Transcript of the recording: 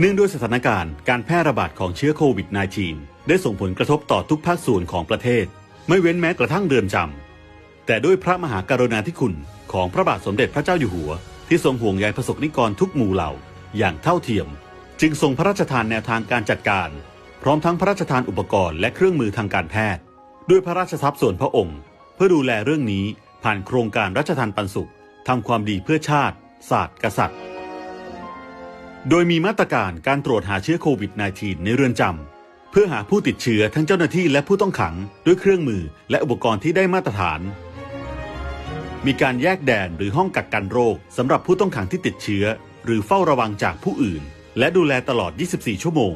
เนื่องด้วยสถานการณ์การแพร่ระบาดของเชื้อโควิด -19 ได้ส่งผลกระทบต่อทุกภาคส่วนของประเทศ ไม่เว้นแม้กระทั่งเรือนจำ แต่ด้วยพระมหากรุณาธิคุณของพระบาทสมเด็จพระเจ้าอยู่หัว ที่ทรงห่วงใยประสบนิกรทุกหมู่เหล่าอย่างเท่าเทียม จึงทรงพระราชทานแนวทางการจัดการ พร้อมทั้งพระราชทานอุปกรณ์และเครื่องมือทางการแพทย์ ด้วยพระราชทรัพย์ส่วนพระองค์ เพื่อดูแลเรื่องนี้ผ่านโครงการรัชทานปันสุขทำความดีเพื่อชาติ ศาสตร์กษัตริย์ โดยมีมาตรการการตรวจหาเชื้อโควิด -19 ในเรือนจำ เพื่อหาผู้ติดเชื้อทั้งเจ้าหน้าที่และผู้ต้องขังด้วยเครื่องมือและอุปกรณ์ที่ได้มาตรฐาน มีการแยกแดนหรือห้องกักกันโรคสำหรับผู้ต้องขังที่ติดเชื้อ หรือเฝ้าระวังจากผู้อื่น และดูแลตลอด 24 ชั่วโมง